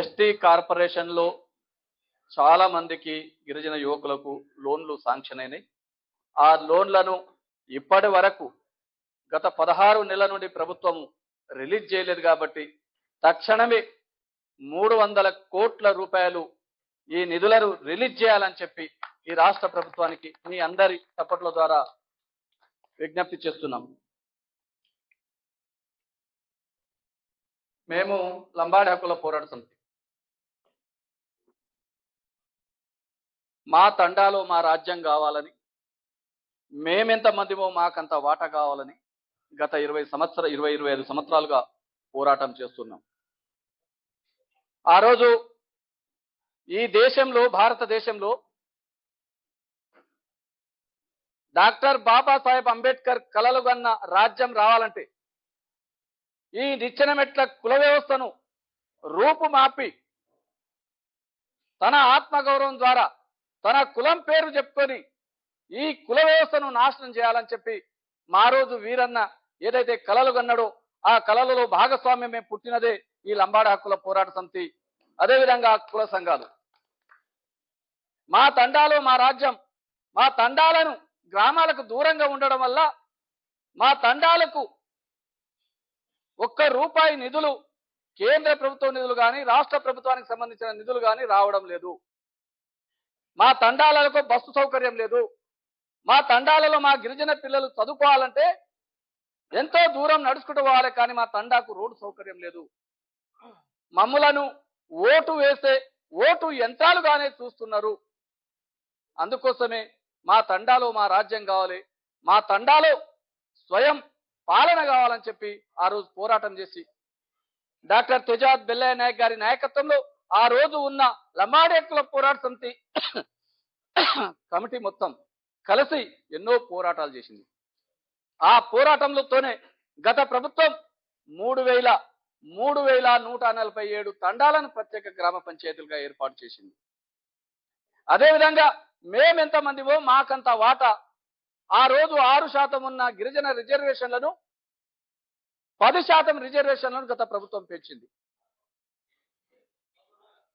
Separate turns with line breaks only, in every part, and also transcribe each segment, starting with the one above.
ST కార్పొరేషన్లో చాలా మందికి గిరిజన యువకులకు లోన్లు శాంక్షన్ అయినాయి. ఆ లోన్లను ఇప్పటి వరకు గత పదహారు నెలల నుండి ప్రభుత్వం రిలీజ్ చేయలేదు కాబట్టి తక్షణమే మూడు వందల కోట్ల రూపాయలు ఈ నిధులను రిలీజ్ చేయాలని చెప్పి ఈ రాష్ట్ర ప్రభుత్వానికి మీ అందరి చప్పట్ల ద్వారా విజ్ఞప్తి చేస్తున్నాం. మేము లంబాడి హక్కుల పోరాడుతుంది మా తండాలో మా రాజ్యం కావాలని మేమెంతమందిమో మాకంత వాటా కావాలని గత ఇరవై సంవత్సర ఇరవై ఇరవై ఐదు సంవత్సరాలుగా పోరాటం చేస్తున్నాం. ఆ రోజు ఈ దేశంలో భారతదేశంలో డాక్టర్ బాబాసాహెబ్ అంబేద్కర్ కలలు కన్న రాజ్యం రావాలంటే ఈ నిచ్చెన మెట్ల కుల వ్యవస్థను రూపుమాపి తన ఆత్మగౌరవం ద్వారా తన కులం పేరు చెప్పుకొని ఈ కుల వ్యవస్థను నాశనం చేయాలని చెప్పి మా రోజు వీరన్న ఏదైతే కలలు కన్నాడో ఆ కళలలో భాగస్వామ్యమే పుట్టినదే ఈ లంబాడ హక్కుల పోరాట సమితి. అదేవిధంగా కుల సంఘాలు. మా తండాలు మా రాజ్యం మా తండాలను గ్రామాలకు దూరంగా ఉండడం వల్ల మా తండాలకు ఒక్క రూపాయి నిధులు కేంద్ర ప్రభుత్వ నిధులు కానీ రాష్ట్ర ప్రభుత్వానికి సంబంధించిన నిధులు కానీ రావడం లేదు. మా తండాలకు బస్సు సౌకర్యం లేదు. మా తండాలలో మా గిరిజన పిల్లలు చదువుకోవాలంటే ఎంతో దూరం నడుచుకుంటూ పోవాలి కానీ మా తండాకు రోడ్డు సౌకర్యం లేదు. మమ్ములను ఓటు వేసే ఓటు యంత్రాలుగానే చూస్తున్నారు. అందుకోసమే మా తండాలో మా రాజ్యం కావాలి. మా తండాలో స్వయం పాలన కావాలని చెప్పి ఆ రోజు పోరాటం చేసి డాక్టర్ తెజాద్ బెల్లయ్య నాయక్ గారి నాయకత్వంలో ఆ రోజు ఉన్న లమాడేకుల పోరాట సమితి కమిటీ మొత్తం కలిసి ఎన్నో పోరాటాలు చేసింది. ఆ పోరాటంలోతోనే గత ప్రభుత్వం మూడు వేల మూడు వేల నూట నలభై ఏడు తండాలను ప్రత్యేక గ్రామ పంచాయతీలుగా ఏర్పాటు చేసింది. అదేవిధంగా మేమెంతమందివో మాకంత వాటా. ఆ రోజు ఆరు శాతం ఉన్న గిరిజన రిజర్వేషన్లను పది శాతం రిజర్వేషన్లను గత ప్రభుత్వం పెంచింది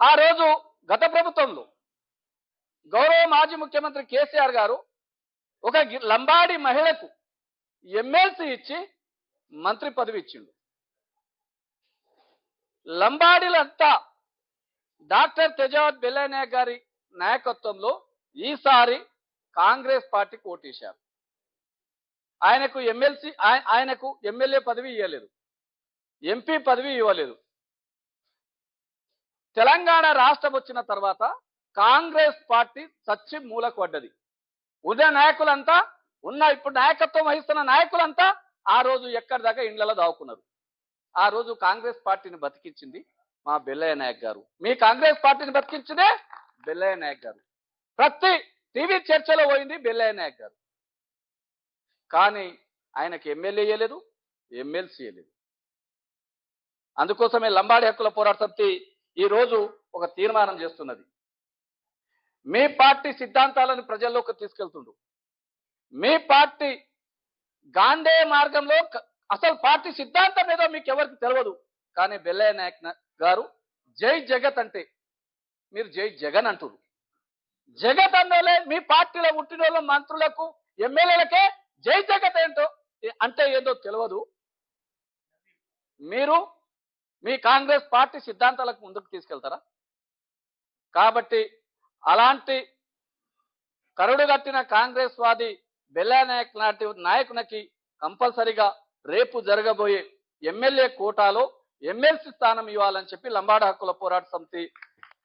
ఆ రోజు గత ప్రభుత్వంలో గౌరవ మాజీ ముఖ్యమంత్రి కేసీఆర్ గారు ఒక లంబాడి మహిళకు ఎమ్మెల్సీ ఇచ్చి మంత్రి పదవి ఇచ్చిండు. లంబాడీలంతా డాక్టర్ తెజావత్ బెల్లయ్య గారి నాయకత్వంలో ఈసారి కాంగ్రెస్ పార్టీకి ఓటేశారు. ఆయనకు ఎమ్మెల్సీ ఆయనకు ఎమ్మెల్యే పదవి ఇవ్వలేదు ఎంపీ పదవి ఇవ్వలేదు. తెలంగాణ రాష్ట్రం వచ్చిన తర్వాత కాంగ్రెస్ పార్టీ చచ్చి మూలకు పడ్డది. ఉదయ నాయకులంతా ఉన్న ఇప్పుడు నాయకత్వం వహిస్తున్న నాయకులంతా ఆ రోజు ఎక్కడి దాకా ఇండ్లలో దావుకున్నారు ఆ రోజు కాంగ్రెస్ పార్టీని బతికించింది మా బెల్లయ్య నాయక్ గారు. మీ కాంగ్రెస్ పార్టీని బతికించిందే బెల్లయ్య నాయక్ గారు. ప్రతి టీవీ చర్చలో పోయింది బెల్లయ్య నాయక్ గారు. కానీ ఆయనకి ఎమ్మెల్యే ఇవ్వలేదు ఎమ్మెల్సీ ఇవ్వలేదు అందుకోసమే లంబాడి హక్కుల పోరాట సమితి ఈ రోజు ఒక తీర్మానం చేస్తున్నది. మీ పార్టీ సిద్ధాంతాలను ప్రజల్లోకి తీసుకెళ్తుండు. మీ పార్టీ గాంధే మార్గంలో అసలు పార్టీ సిద్ధాంతం ఏదో మీకు ఎవరికి తెలియదు కానీ బెల్లయ్య నాయక్ గారు జై జగత్ అంటే మీరు జై జగన్ అంటున్నారు జగత్ అన్నోలే మీ పార్టీలో పుట్టిన మంత్రులకు ఎమ్మెల్యేలకే జై జగత్ ఏంటో అంటే ఏదో తెలియదు మీరు మీ కాంగ్రెస్ పార్టీ సిద్ధాంతాలకు ముందుకు తీసుకెళ్తారా? కాబట్టి అలాంటి కరుడుగట్టిన కాంగ్రెస్ వాది బెల్లానాయక్ నాటి నాయకునికి కంపల్సరిగా రేపు జరగబోయే ఎమ్మెల్యే కోటాలో ఎమ్మెల్సీ స్థానం ఇవ్వాలని చెప్పి లంబాడ హక్కుల పోరాట సమితి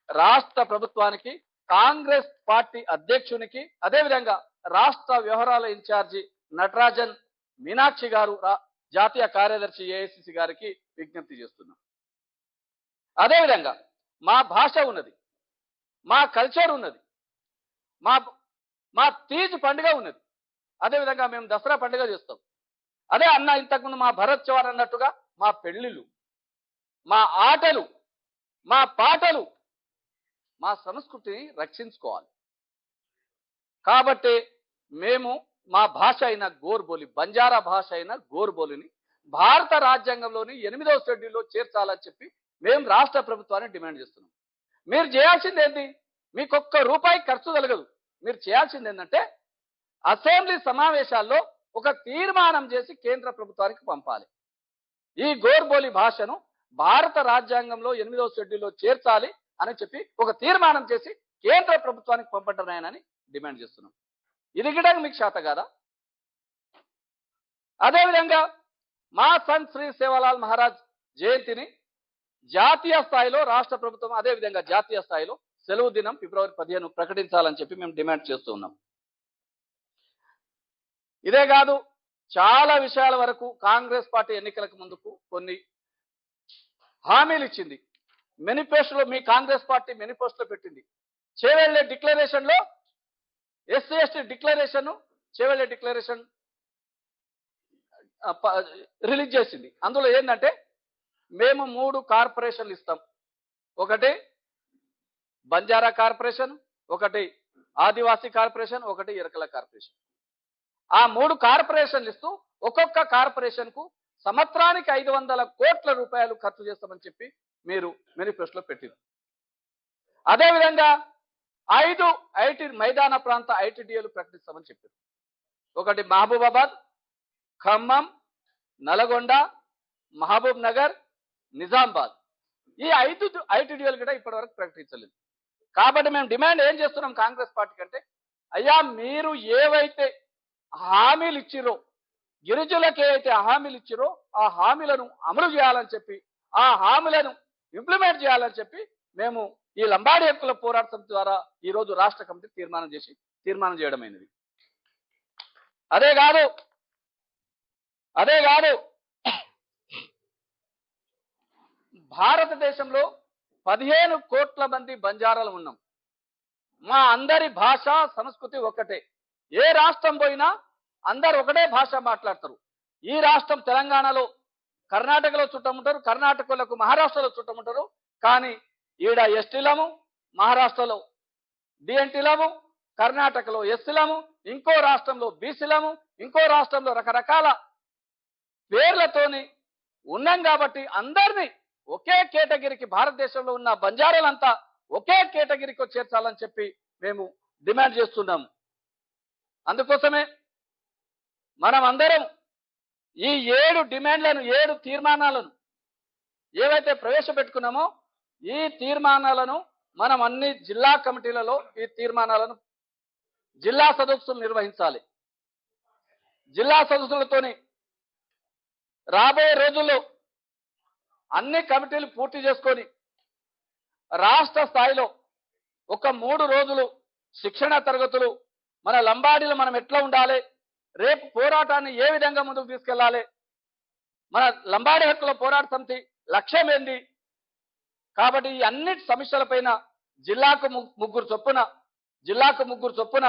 రాష్ట్ర ప్రభుత్వానికి కాంగ్రెస్ పార్టీ అధ్యక్షునికి అదేవిధంగా రాష్ట్ర వ్యవహారాల ఇన్ఛార్జి నటరాజన్ మీనాక్షి గారు జాతీయ కార్యదర్శి ఏఐసిసి గారికి విజ్ఞప్తి చేస్తున్నాం. అదేవిధంగా మా భాష ఉన్నది మా కల్చర్ ఉన్నది మా మా తీజ్ పండుగ ఉన్నది. అదేవిధంగా మేము దసరా పండుగ చేస్తాం. అదే అన్న ఇంతకుముందు మా భరత్ చౌహాన్ అన్నట్టుగా మా పెళ్ళిళ్ళు మా ఆటలు మా పాటలు మా సంస్కృతిని రక్షించుకోవాలి. కాబట్టి మేము మా భాష అయిన గోర్బోలి బంజారా భాష అయిన గోర్బోలిని భారత రాజ్యాంగంలోని ఎనిమిదవ షెడ్యూల్లో చేర్చాలని చెప్పి మేము రాష్ట్ర ప్రభుత్వాన్ని డిమాండ్ చేస్తున్నాం. మీరు చేయాల్సింది ఏంటి మీకు ఒక్క రూపాయి ఖర్చు కలగదు మీరు చేయాల్సింది ఏంటంటే అసెంబ్లీ సమావేశాల్లో ఒక తీర్మానం చేసి కేంద్ర ప్రభుత్వానికి పంపాలి. ఈ గోర్బోలి భాషను భారత రాజ్యాంగంలో ఎనిమిదవ షెడ్యూల్లో చేర్చాలి అని చెప్పి ఒక తీర్మానం చేసి కేంద్ర ప్రభుత్వానికి పంపటనాయనని డిమాండ్ చేస్తున్నాం. ఇది కూడా మీకు శాత కాదా? అదేవిధంగా మా సంత్ శ్రీ సేవాలాల్ మహారాజ్ జయంతిని జాతీయ స్థాయిలో రాష్ట్ర ప్రభుత్వం అదేవిధంగా జాతీయ స్థాయిలో సెలవు దినం ఫిబ్రవరి పదిహేను ప్రకటించాలని చెప్పి మేము డిమాండ్ చేస్తూ ఉన్నాం. ఇదే కాదు చాలా విషయాల వరకు కాంగ్రెస్ పార్టీ ఎన్నికలకు ముందుకు కొన్ని హామీలు ఇచ్చింది. మేనిఫెస్టోలో మీ కాంగ్రెస్ పార్టీ మేనిఫెస్టోలో పెట్టింది. చేవెళ్ళే డిక్లరేషన్లో ఎస్సీ ఎస్టీ డిక్లరేషన్ చేవెళ్ళే డిక్లరేషన్ రిలీజ్ చేసింది. అందులో ఏంటంటే మేము మూడు కార్పొరేషన్లు ఇస్తాం. ఒకటి బంజారా కార్పొరేషన్ ఒకటి ఆదివాసీ కార్పొరేషన్ ఒకటి ఇరకల కార్పొరేషన్. ఆ మూడు కార్పొరేషన్లు ఇస్తూ ఒక్కొక్క కార్పొరేషన్కు సంవత్సరానికి ఐదు వందల కోట్ల రూపాయలు ఖర్చు చేస్తామని చెప్పి మీరు మేనిఫెస్టోలో పెట్టింది అదేవిధంగా ఐదు ఐటీ మైదాన ప్రాంత ఐటీడీఏలు ప్రకటిస్తామని చెప్పారు. ఒకటి మహబూబాబాద్ ఖమ్మం నల్గొండ మహబూబ్ నగర్ నిజామాబాద్. ఈ ఐదు ఐటీడీఏలు కూడా ఇప్పటివరకు ప్రకటించలేదు. కాబట్టి మేము డిమాండ్ ఏం చేస్తున్నాం కాంగ్రెస్ పార్టీ కంటే అయ్యా మీరు ఏవైతే హామీలు ఇచ్చిరో గిరిజులకు ఏవైతే హామీలు ఇచ్చిరో ఆ హామీలను అమలు చేయాలని చెప్పి ఆ హామీలను ఇంప్లిమెంట్ చేయాలని చెప్పి మేము ఈ లంబాడి హక్కుల పోరాటం ద్వారా ఈ రోజు రాష్ట్ర కమిటీ తీర్మానం చేసి తీర్మానం చేయడమైనది. అదే కాదు అదే కాదు భారతదేశంలో పదిహేను కోట్ల మంది బంజారాలు ఉన్నాం. మా అందరి భాష సంస్కృతి ఒక్కటే. ఏ రాష్ట్రం పోయినా అందరు ఒకటే భాష మాట్లాడతారు. ఈ రాష్ట్రం తెలంగాణలో కర్ణాటకలో చుట్టముంటారు కర్ణాటకలకు మహారాష్ట్రలో చుట్టముంటారు. కానీ ఈడ ఎస్టీలము మహారాష్ట్రలో డిఎన్టీలము కర్ణాటకలో ఎస్సీలము ఇంకో రాష్ట్రంలో బీసీలము ఇంకో రాష్ట్రంలో రకరకాల పేర్లతోని ఉన్నాం కాబట్టి అందరినీ ఒకే కేటగిరీకి భారతదేశంలో ఉన్న బంజారాలంతా ఒకే కేటగిరీకి చేర్చాలని చెప్పి మేము డిమాండ్ చేస్తున్నాము. అందుకోసమే మనం అందరం ఈ ఏడు డిమాండ్లను ఏడు తీర్మానాలను ఏవైతే ప్రవేశపెట్టుకున్నామో ఈ తీర్మానాలను మనం అన్ని జిల్లా కమిటీలలో ఈ తీర్మానాలను జిల్లా సదస్సులు నిర్వహించాలి. జిల్లా సదస్సులతోని రాబోయే రోజుల్లో అన్ని కమిటీలు పూర్తి చేసుకొని రాష్ట్ర స్థాయిలో ఒక మూడు రోజులు శిక్షణ తరగతులు మన లంబాడీలు మనం ఎట్లా ఉండాలి రేపు పోరాటాన్ని ఏ విధంగా ముందుకు తీసుకెళ్ళాలి మన లంబాడీ హక్కుల పోరాట సమితి లక్ష్యం ఏంది? కాబట్టి ఈ అన్ని సమస్యలపైన జిల్లాకు ముగ్గురు చొప్పున జిల్లాకు ముగ్గురు చొప్పున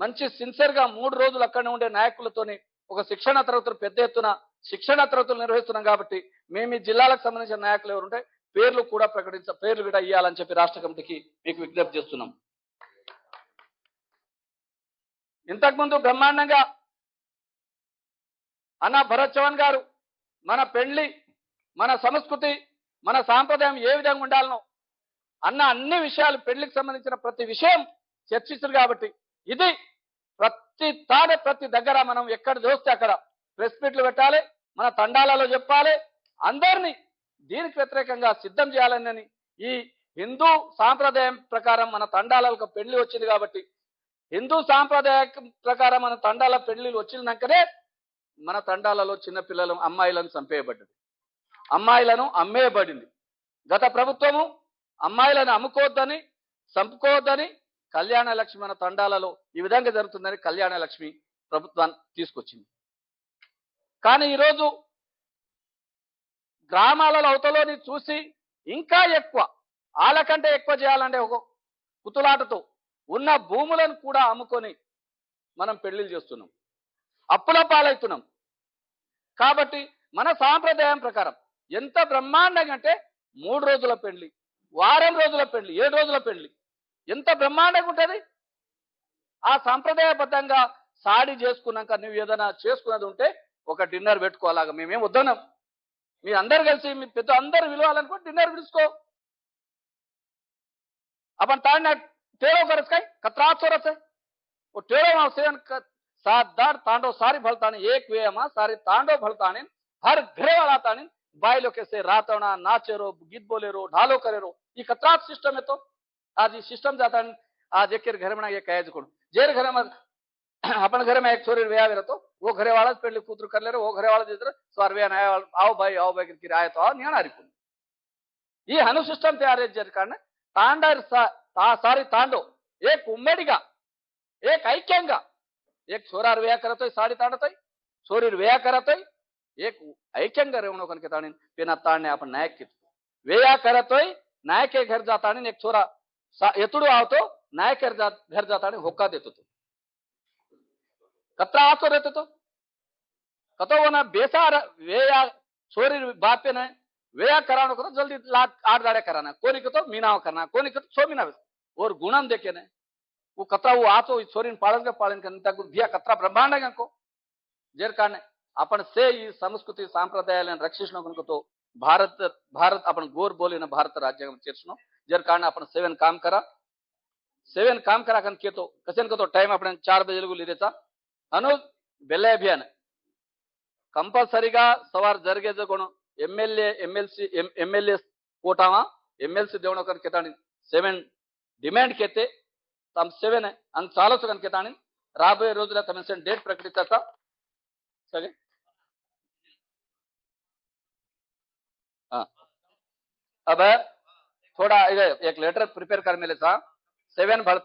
మంచి సిన్సియర్గా మూడు రోజులు అక్కడ ఉండే నాయకులతోని ఒక శిక్షణ తరగతులు పెద్ద ఎత్తున శిక్షణ తరగతులు నిర్వహిస్తున్నాం కాబట్టి మేము ఈ జిల్లాలకు సంబంధించిన నాయకులు ఎవరుంటే పేర్లు కూడా ప్రకటించ పేర్లు కూడా ఇవ్వాలని చెప్పి రాష్ట్ర కమిటీకి మీకు విజ్ఞప్తి చేస్తున్నాం. ఇంతకుముందు బ్రహ్మాండంగా అన్న భరత్ చవన్ గారు మన పెళ్ళి మన సంస్కృతి మన సాంప్రదాయం ఏ విధంగా ఉండాలనో అన్న అన్ని విషయాలు పెళ్ళికి సంబంధించిన ప్రతి విషయం చర్చిస్తారు కాబట్టి ఇది ప్రతి తాడ ప్రతి దగ్గర మనం ఎక్కడ చూస్తే అక్కడ ప్రెస్ మీట్లు పెట్టాలి మన తండాలలో చెప్పాలి. అందరినీ దీనికి వ్యతిరేకంగా సిద్ధం చేయాలని ఈ హిందూ సాంప్రదాయం ప్రకారం మన తండాలకు పెళ్ళి వచ్చింది కాబట్టి హిందూ సాంప్రదాయం ప్రకారం మన తండాల పెళ్ళిలు వచ్చినాకనే మన తండాలలో చిన్నపిల్లలు అమ్మాయిలను చంపేయబడ్డది. అమ్మాయిలను అమ్మేయబడింది. గత ప్రభుత్వము అమ్మాయిలను అమ్ముకోవద్దని చంపుకోవద్దని కళ్యాణ లక్ష్మి మన తండాలలో ఈ విధంగా జరుగుతుందని కళ్యాణ లక్ష్మి ప్రభుత్వాన్ని తీసుకొచ్చింది. కానీ ఈరోజు గ్రామాలలో అవతలోని చూసి ఇంకా ఎక్కువ వాళ్ళకంటే ఎక్కువ చేయాలంటే ఒక కుతులాటతో ఉన్న భూములను కూడా అమ్ముకొని మనం పెళ్ళిళ్ళు చేస్తున్నాం. అప్పుల పాలవుతున్నాం. కాబట్టి మన సాంప్రదాయం ప్రకారం ఎంత బ్రహ్మాండంగా అంటే మూడు రోజుల పెళ్ళి వారం రోజుల పెళ్ళి ఏడు రోజుల పెళ్ళి ఎంత బ్రహ్మాండంగా ఉంటుంది? ఆ సాంప్రదాయబద్ధంగా సాడి చేసుకున్నాక నువ్వు ఏదైనా చేసుకున్నది ఉంటే ఒక డిన్నర్ పెట్టుకోవాలాగా మేమేం వద్దన్నాం మీ అందరు కలిసి మీ పెద్ద అందరు విలువాలనుకో డిన్నర్ పిలుచుకో आपण ताड़ना टेढ़ो करस काय कतरा चोरस है वो टेढ़ो मां सेवन क- सात दाड़ तांडो सारी भलतानी एक वे मा सारी तांडो भलतानी हर घरे वाला तानी बायलो के से रातवणा नाचेरो गीत बोलेरो ढालो करेरो ये कतरा सिस्टम है तो आज ये सिस्टम जाता है आज एक घर में ये कहे कोण जेर घर में अपन घर में एक छोरी वे आवे तो ಓ ಘರೆ ಒಳ ಪೆಡ್ಲಿ ಕೂತ್ರು ಕರ್ಲೇರು ಓ ಘರೆ ಒಳದಿದ್ರೆ ಸೊ ಅರ್ವೇ ನಾಯ ಆವ್ ಬೈ ಆವ್ ಬೈ ಕಿರಿ ಆಯ್ತು ಆವ್ ನೇಣ ಅರಿಕೊಂಡು ఈ హను సిస్టమ్ తయారు చేశారు కానీ తాండారు సారీ తాండు ఏ ఉమ్మడిగా ఏ ఐక్యంగా ఏ సోరారు వేయకరతో సాడి తాండతాయి సోరీరు వేయకరతో ఏ ఐక్యంగా రేవును కనుక తాని పిన తాండే అప్పుడు నాయక్ వేయాకరతో నాయకే ఘర్ జాతాని నీకు చోరా ఎతుడు ఆవుతో నాయకే ఘర్ జాతాని హొక్కా దెత్తుతూ కత్ర ఆతో రెత్తుతో कतोना बेसार वे सोरी बापे ने वे कराणो कतो जल्दी लात आठ दाड़े कराना। कोनी कतो मीनाव करना, कोनी कतो सो मीना और गुणम देखे ने वो कतरा वो आतो सोरी पालन का पालन करने दिया कतरा ब्रह्मांड है को जेर कारण अपन से ही संस्कृति सांप्रदाय रक्षिष्ण तो भारत भारत अपन गोर बोले ना भारत राज्य चेर्चनो जर कारण अपन सेवन काम करा। सेवन काम करा कन के तो कसन को तो टाइम अपने चार बजे लगू ले देता अनु बेले अभियान। है కంపల్సరీగా సవార్ జరిగేది కొను ఎమ్మెల్యే ఎమ్మెల్సీ ఎమ్మెల్యే కోటామా ఎమ్మెల్సీ దేవణ కన్ కేతాని సెవెన్ డిమాండ్ కేతే తమ సెవెన్ అంగ్ చాలొచ్చు కన్ కేతాని రాబోయే రోజుల తమ సెవెన్ డేట్ ప్రకటిస్తా సరే हाँ अब थोड़ा इधर एक लेटर प्रिपेयर कर मिले था सेवन भर